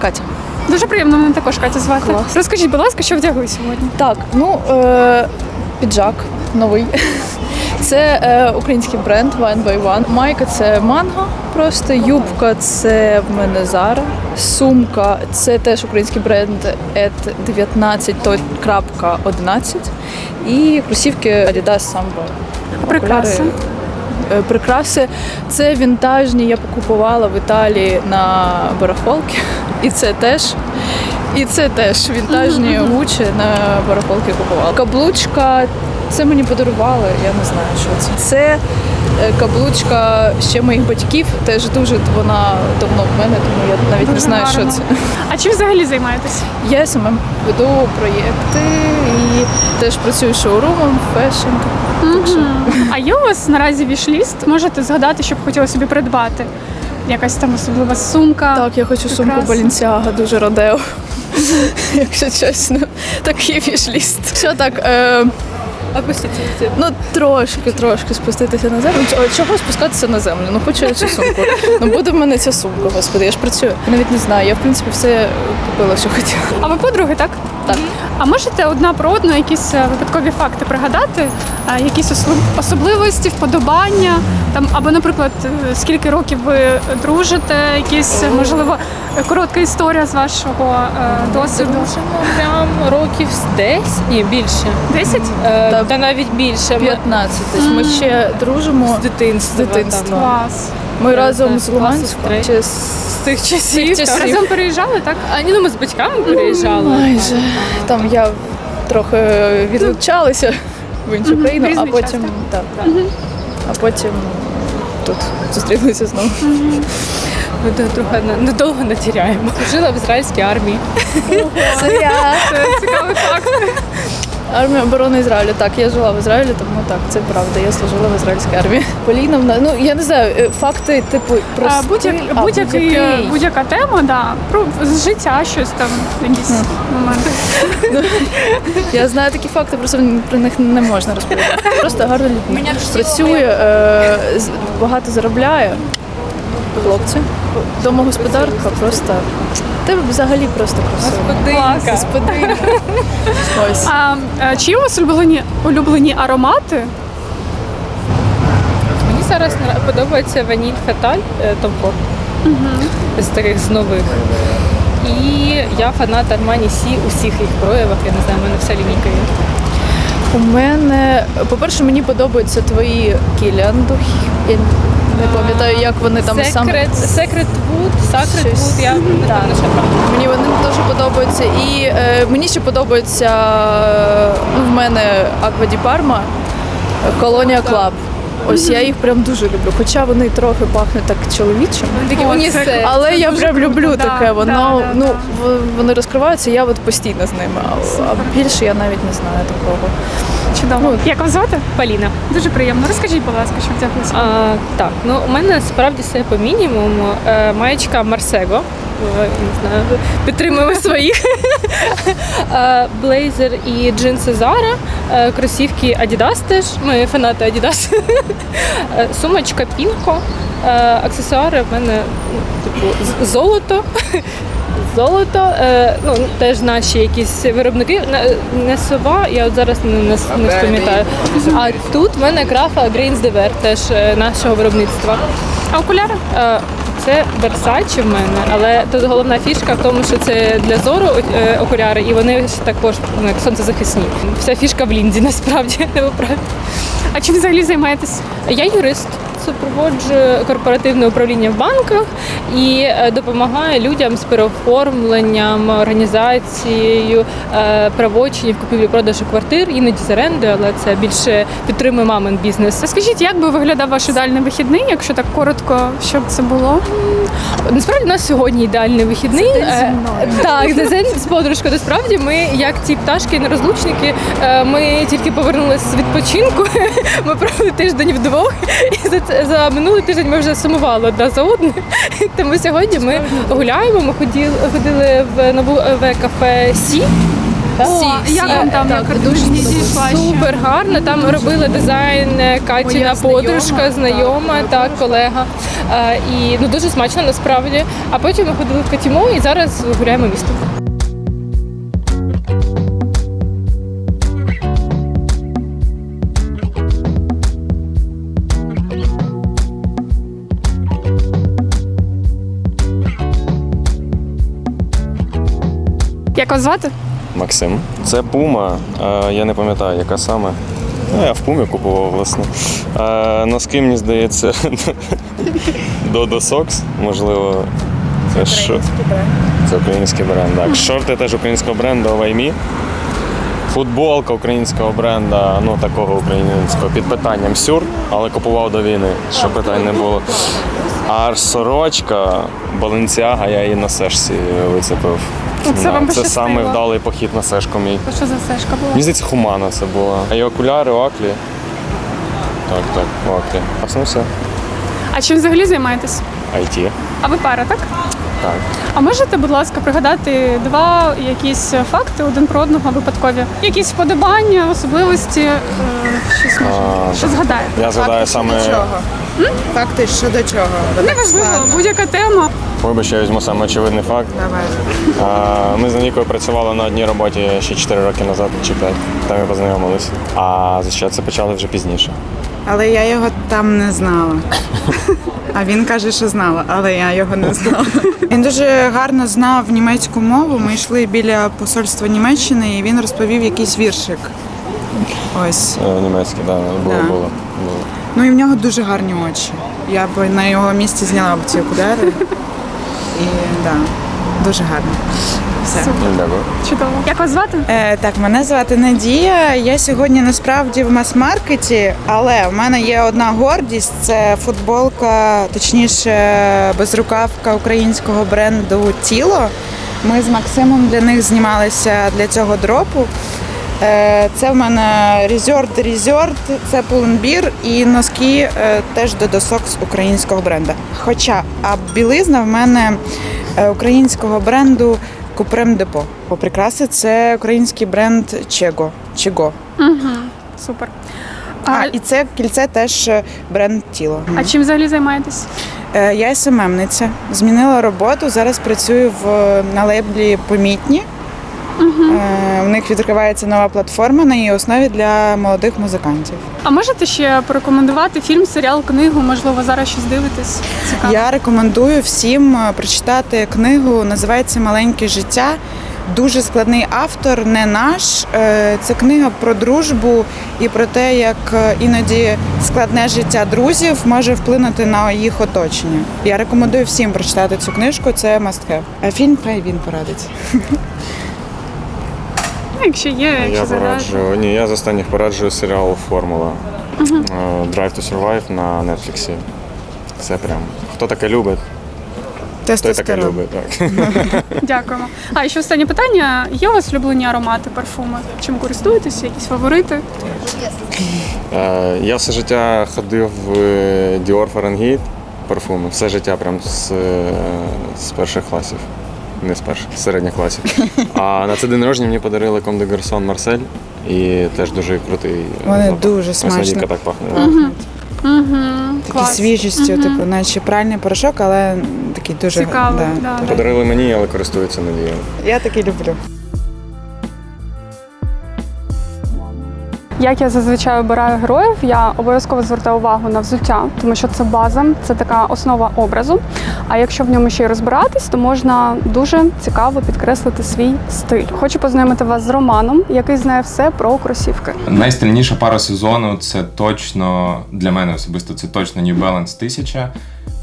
Катя. Дуже приємно мене також Катя звати. Клас. Розкажіть, будь ласка, що вдягли сьогодні? Так, ну е, піджак новий. Це е, український бренд One by One. Майка це манго, просто юбка це в мене Zara. Сумка це теж український бренд et 19.11. І кросівки Adidas Samba. Прикраси? Окуляри, е, Прикраси це вінтажні. Я покупувала в Італії на барахолки. І це теж. І це теж вінтажні гучі на барахолки купувала. Каблучка, це мені подарували, я не знаю, що це. Це е, каблучка ще моїх батьків. Теж дуже вона давно в мене, тому я навіть не знаю, що це. А чим взагалі займаєтесь? Я сама веду проєкти і теж працюю шоурумом, фешн. Так що А є у вас наразі вішліст? Можете згадати, що б хотіли собі придбати? Якась там особлива сумка? Так, я хочу сумку. Balenciaga, дуже родео. Якщо чесно, такий вішліст. Що так? Е, Опустіться. ну трошки, трошки спуститися на землю. Чого спускатися на землю? Ну хочу я цю сумку. Ну буде в мене ця сумка, господи, я ж працюю. Я навіть не знаю. Я в принципі все купила, що хотіла. А ви подруги, так? Так. А можете одна про одну якісь е, випадкові факти пригадати? Е, Якісь особливості, вподобання? Там, або, наприклад, е, скільки років ви дружите, якісь, можливо, коротка історія з вашого досвіду? Дружимо прям років з 10, ні, більше. Десять? Е, Та та навіть більше. Ми 15. Тобто Ми ще дружимо з дитинства. з дитинства. Клас. Ми Е, разом з сестри. чи з- З тих часів. часів. Разом переїжджали, так? А ні, ну ми з батьками переїжджали. Майже. Там я трохи відлучалася в іншу країну, а потім так. А потім тут зустрілися знову. Ми трохи на- надовго не тіряємо. Служила в ізраїльській армії. Це цікавий факт. Армія оборони Ізраїлю. Так, я жила в Ізраїлі, тому так, це правда. Я служила в ізраїльській армії. Поліна Поліновна, ну я не знаю, е, факти, типу, про А, будь-як, а, будь-який, будь-який. будь-яка тема, да, про життя щось там, якісь моменти. Я знаю такі факти, просто про них не можна розповідати. Просто гарно людина. Працює, е, багато заробляє. Хлопці. Домогосподарка просто. Тебе взагалі просто красиво. Господинка. Ось. А е, чи є у вас улюблені, улюблені аромати? Мені зараз подобається ваніль феталь Том Форд. З таких з нових. І я фанат Armani Сі у всіх їх проявах. Я не знаю, в мене вся лінійка є. У мене, по-перше, мені подобаються твої кіляндухи. Я не пам'ятаю, як вони там саме. Secret, Secret Wood, Sacred Щось. Wood, я не Так. пам'ятаю, що. Мені вони дуже подобаються. І е, мені ще подобається е, ну, в мене Аква Ді Парма, колонія Клаб. Ось я їх прям дуже люблю. Хоча вони трохи пахнуть так чоловічим. Такі О, це унісекс. Але я круто, люблю да, таке. да, Воно да, ну в- вони розкриваються, я от постійно з ними. А, а більше я навіть не знаю такого. Чудово. Ну, Як вас звати? Поліна. Дуже приємно. Розкажіть, будь ласка, що вдяглися. А, так, ну у мене справді все по мінімуму. Е, маєчка Марсего. е, Не знаю, підтримуємо своїх. Е, Блейзер і джинси Zara, е, кросівки Adidas теж. Ми фанати Adidas. Е, Сумочка Пінко. Аксесуари в мене ну, типу з- золото. Золото, е, ну теж наші якісь виробники. Не- Не сова, я от зараз не, не, не пам'ятаю. А тут в мене графа Grains de Ver, теж е, нашого виробництва. А окуляри? Е, Це Versace в мене, але тут головна фішка в тому, що це для зору е, окуляри, і вони також ну, як сонцезахисні. Вся фішка в лінзі насправді не виправді. А чим взагалі займаєтесь? Я юрист, супроводжую корпоративне управління в банках і е, допомагаю людям з переоформленням, організацією е, правочинів, купівлі-продажу квартир, іноді з оренди, але це більше підтримує мамин бізнес. Розкажіть, як би виглядав ваш ідеальний вихідний, якщо так коротко, щоб це було? Насправді у нас сьогодні ідеальний вихідний. Це день Е. Так, це день з подружкою. Насправді ми, як ті пташки нерозлучники, ми тільки повернулися з відпочинку. Ми провели тиждень вдвох, і за минулий тиждень ми вже сумували одна за одною. Тому сьогодні ми гуляємо. Ми ходили, ходили в нове кафе Сі. О, як вам там так, дуже? Супер гарно. Там робили дизайн е, Катіна подружка, знайома, так, колега. Е, І ну дуже смачно насправді. А потім ми ходили в Катіму і зараз гуляємо містом. Як вас звати? Максим. Це пума. Е, я не пам'ятаю, яка саме. Ну, я в пумі купував, власне. Е, носки, мені здається, Dodo Socks, можливо. Це що? Це український бренд. Так. Шорти теж українського бренду Ваймі. Футболка українського бренда, ну такого українського під питанням сюр, але купував до війни, щоб питань не було. А сорочка Баленціага, я її на сешці вицепив. Ну, це вам це пощастило. самий вдалий похід на сешку мій. То що за сешка була? Мені здається, хумана це була. А і окуляри, оаклі. Так, так, оаклі. А все все. А чим взагалі займаєтесь? IT. А ви пара, так? Так. А можете, будь ласка, пригадати два якісь факти один про одного випадкові? Якісь вподобання, особливості, е, щось може, А, що згадаєте? Я згадаю саме. Факти щодо чого? Бо так Неважливо, складно. будь-яка тема. Вибач, я візьму саме очевидний факт. Давай. А, Ми з Нанікою працювали на одній роботі ще 4 роки назад чи 5. Там ми познайомилися. А зустрічатися почали вже пізніше. Але я його там не знала. А він каже, що знала, але я його не знала. Він дуже гарно знав німецьку мову. Ми йшли біля посольства Німеччини, і він розповів якийсь віршик. Ось. Е, Німецький, так, да, було, Да. було. було. Ну і в нього дуже гарні очі. Я б на його місці зняла б ці окуляри. І да, дуже гарно. Все. Дякую. Чудово. Як вас звати? Е, так, мене звати Надія. Я сьогодні насправді в мас-маркеті, але в мене є одна гордість це футболка, точніше, безрукавка українського бренду Тіло. Ми з Максимом для них знімалися для цього дропу. Е, Це в мене Resort Resort, це пулнбір і носки е, теж до досок з українського бренду. Хоча а білизна в мене е, українського бренду Купрем Депо. По прикраси це український бренд Чего. Чего. Супер. А, А, і це кільце теж бренд Тіло. а чим взагалі займаєтесь? Я СММниця. Змінила роботу. Зараз працюю в на лейблі помітні. Е, У них відкривається нова платформа на її основі для молодих музикантів. А можете ще порекомендувати фільм, серіал, книгу? Можливо, зараз щось дивитесь? Цікаво. Я рекомендую всім е, прочитати книгу. Називається Маленьке життя. Дуже складний автор, не наш. Е, Це книга про дружбу і про те, як е, іноді складне життя друзів може вплинути на їх оточення. Я рекомендую всім прочитати цю книжку. Це must have. А фільм хай він порадить. Ну, якщо є, Я якщо заради. пораджу. Ні, я з останніх пораджую серіал Формула. Е, Drive to Survive на Netflix. Це прям. Хто таке любить, той таке любить. Так. Дякуємо. А і ще останнє питання: є у вас улюблені аромати, парфуми? Чим користуєтесь? Якісь фаворити? Е, Я все життя ходив в Dior Fahrenheit парфуми. Все життя прям з, е, з перших класів. Не з перших, з середніх класів. А на цей день народження мені подарили Ком де Гарсон Марсель. І теж дуже крутий. Вони запах. дуже смачно. Так пахне. Такі Клас. свіжістю, типу, наче пральний порошок, але такий дуже Цікаво, да, да. Подарили мені, але користуються надією. Я такий люблю. Як я зазвичай обираю героїв, я обов'язково звертаю увагу на взуття, тому що це база, це така основа образу. А якщо в ньому ще й розбиратись, то можна дуже цікаво підкреслити свій стиль. Хочу познайомити вас з Романом, який знає все про кросівки. Найстильніша пара сезону це точно для мене особисто це точно New Balance 1000.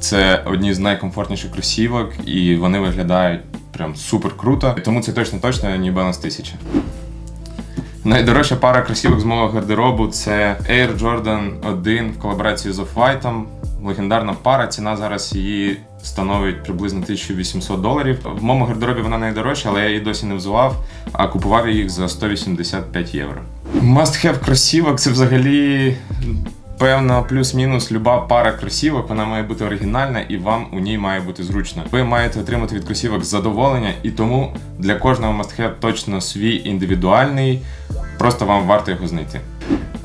Це одні з найкомфортніших кросівок, і вони виглядають прям супер круто. Тому це точно точно New Balance 1000. Найдорожча пара кросівок з мого гардеробу це Air Jordan 1 в колаборації з Off-White. Легендарна пара. Ціна зараз її становить приблизно 1800 доларів. В моєму гардеробі вона найдорожча, але я її досі не взував, а купував я їх за 185 євро. Must have кросівок це взагалі Певно, плюс-мінус люба пара кросівок, вона має бути оригінальна і вам у ній має бути зручно. Ви маєте отримати від кросівок задоволення, і тому для кожного мастхев точно свій індивідуальний. Просто вам варто його знайти.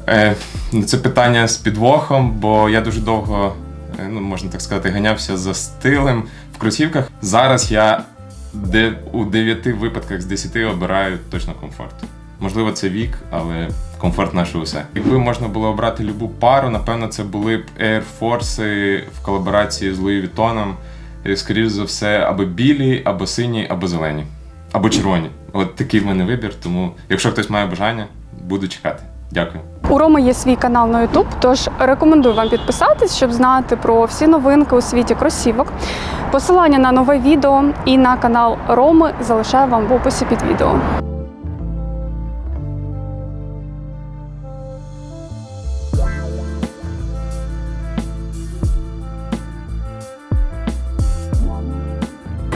Е, це питання з підвохом, бо я дуже довго, е, ну можна так сказати, ганявся за стилем в кросівках. Зараз я у 9 випадках з 10 обираю точно комфорт. Можливо, це вік, але комфорт наше усе. Якби можна було обрати любу пару, напевно, це були б Air Force в колаборації з Louis Vuitton. І, Скоріше за все, або білі, або сині, або зелені, або червоні. От такий в мене вибір. Тому, якщо хтось має бажання, буду чекати. Дякую. У Роми є свій канал на YouTube, тож рекомендую вам підписатись, щоб знати про всі новинки у світі кросівок. Посилання на нове відео і на канал Роми залишаю вам в описі під відео.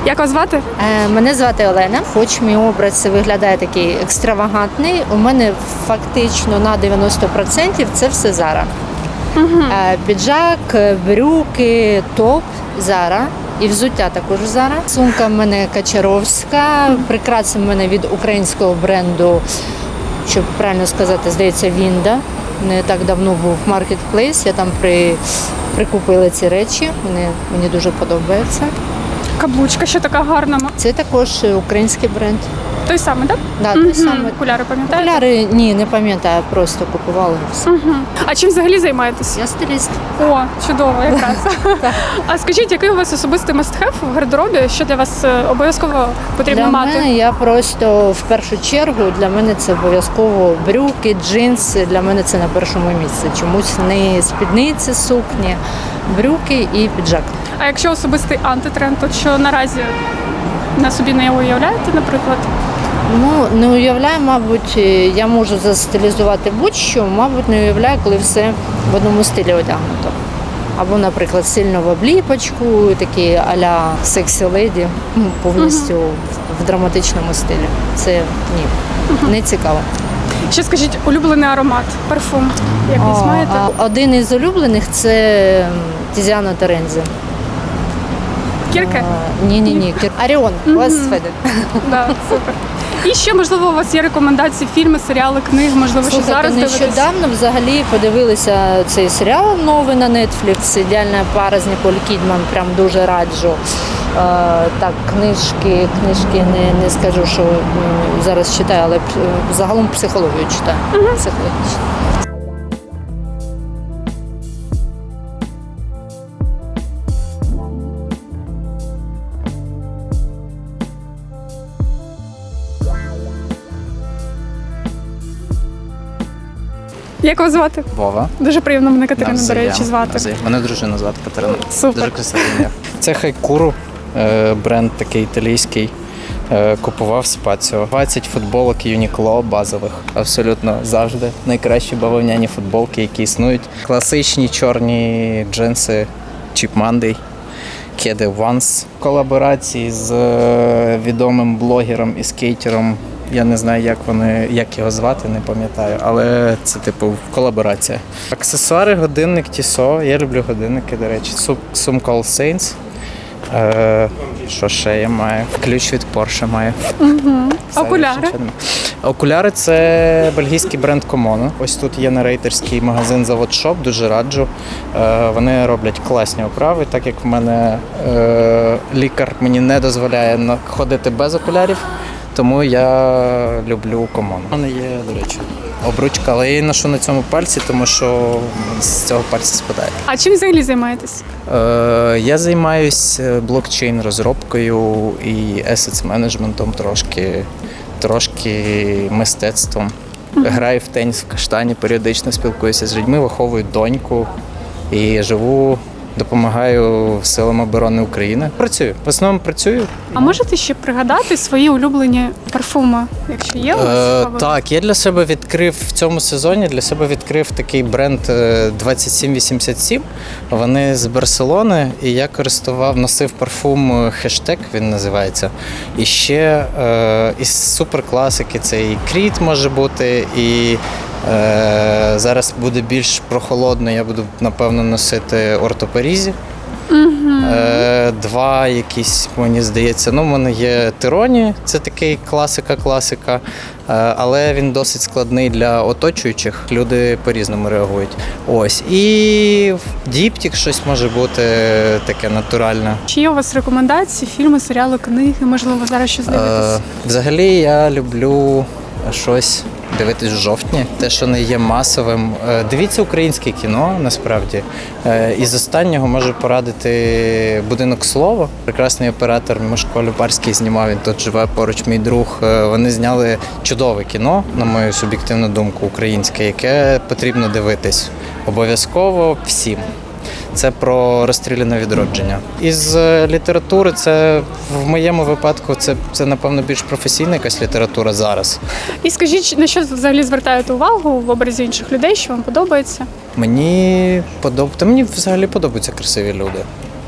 Як вас звати? Е, Мене звати Олена. Хоч мій образ виглядає такий екстравагантний, у мене фактично на 90% це все Зара. Е, Піджак, брюки, топ Зара. І взуття також Зара. Сумка в мене Качаровська, прикраси в мене від українського бренду, щоб правильно сказати, здається, Вінда. Не так давно був маркетплейс, я там при, прикупила ці речі, вони мені дуже подобаються. Каблучка, що така гарна. Це також український бренд. Той самий, так? Да, той самий. Окуляри пам'ятаєте? Окуляри ні, не пам'ятаю, просто купувала все. А чим взагалі займаєтесь? Я стиліст. О, чудово, якраз. а скажіть, який у вас особистий мастхев в гардеробі, що для вас е, обов'язково потрібно Для мати? мене я просто в першу чергу для мене це обов'язково брюки, джинси. Для мене це на першому місці. Чомусь не спідниці, сукні, брюки і піджак. А якщо особистий антитренд, то що наразі на собі не уявляєте, наприклад? Ну не уявляю, мабуть, е, я можу застилізувати будь-що, мабуть, не уявляю, коли все в одному стилі одягнуто. Або, наприклад, сильно в обліпочку, такі а-ля сексі леді, ну, повністю в драматичному стилі. Це ні, не цікаво. Ще скажіть, улюблений аромат, парфум якийсь маєте? один із улюблених це Тізіана Терензі. Кірки? Ні, ні, ні. Аріон, Господи. Да, супер. І ще, можливо, у вас є рекомендації, фільми, серіали, книги, можливо, що Слухайте, зараз дивитесь? нещодавно взагалі подивилися цей серіал новий на Netflix «Ідеальна пара з Ніколь Кідман. Прям дуже раджу. Е, так, книжки, книжки не, не скажу, що м, зараз читаю, але е, загалом психологію читаю. Психологічну. Як вас звати? Вова. Дуже приємно мене Катерина, до речі, звати. Мене дружина звати Катерина. Супер. Дуже красиве ім'я. Це хайкуру, е, бренд такий італійський. Е, Купував спаціо. 20 футболок Юнікло базових. Абсолютно завжди. Найкращі бавовняні футболки, які існують. Класичні чорні джинси Cheap Monday. Кеди Vans. Колаборації з е, відомим блогером і скейтером. Я не знаю, як вони, як його звати, не пам'ятаю, але це типу колаборація. Аксесуари, годинник Тісо. Я люблю годинники, до речі. Сум- Сумка All Saints. Е, що ще я маю? Ключ від Porsche маю. Все, Окуляри? Окуляри це бельгійський бренд Комоно. Ось тут є на рейтерський магазин Завод Шоп, дуже раджу. Е, Вони роблять класні оправи, так як в мене е, лікар мені не дозволяє ходити без окулярів, тому я люблю Комоно. У мене є, до речі, обручка, але я її ношу на цьому пальці, тому що з цього пальця спадає. А чим взагалі займаєтесь? Е, Я займаюся блокчейн розробкою і assets менеджментом трошки, трошки мистецтвом. Граю в теніс в каштані, періодично спілкуюся з людьми, виховую доньку і живу, допомагаю силам оборони України. Працюю. В основному працюю. А можете ще пригадати свої улюблені парфуми, якщо є у вас? Е, так, я для себе відкрив в цьому сезоні для себе відкрив такий бренд е, 2787. Вони з Барселони, і я користував, носив парфум е, хештег, він називається. І ще е, із суперкласики це і Кріт може бути, і зараз буде більш прохолодно, я буду напевно носити ортопорізі. Е, два якісь, мені здається. Ну, в мене є Тироні, це такий класика-класика, е, але він досить складний для оточуючих. Люди по-різному реагують. Ось. І в діптік щось може бути таке натуральне. Чи є у вас рекомендації, фільми, серіали, книги? Можливо, зараз щось Е, дивитесь? взагалі я люблю щось дивитись в жовтні, те, що не є масовим. Е, дивіться українське кіно насправді. Е, із останнього можу порадити будинок слова. Прекрасний оператор Мишко Любарський знімав. Він тут живе поруч. Мій друг. Е, Вони зняли чудове кіно, на мою суб'єктивну думку, українське, яке потрібно дивитись обов'язково всім. Це про розстріляне відродження. Із е, літератури, це в моєму випадку, це, це напевно більш професійна якась література зараз. І скажіть, на що взагалі звертаєте увагу в образі інших людей, що вам подобається? Мені подоб... Та мені взагалі подобаються красиві люди.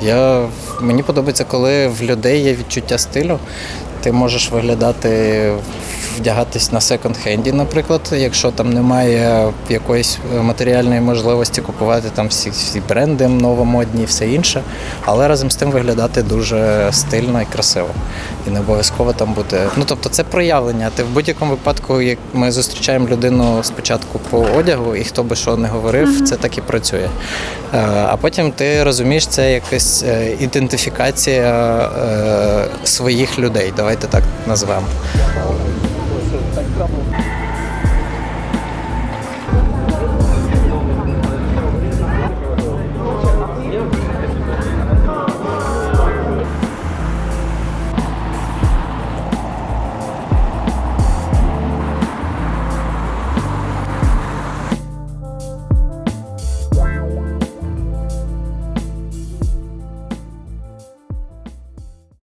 Я... Мені подобається, коли в людей є відчуття стилю. Ти можеш виглядати, вдягатись на секонд-хенді, наприклад, якщо там немає якоїсь матеріальної можливості купувати там всі, всі бренди новомодні і все інше, але разом з тим виглядати дуже стильно і красиво. І не обов'язково там бути. Ну тобто це проявлення. Ти в будь-якому випадку, як ми зустрічаємо людину спочатку по одягу, і хто би що не говорив, це так і працює. Е, А потім ти розумієш, це якась е, ідентифікація е, своїх людей. Давайте так назвемо. krabbel.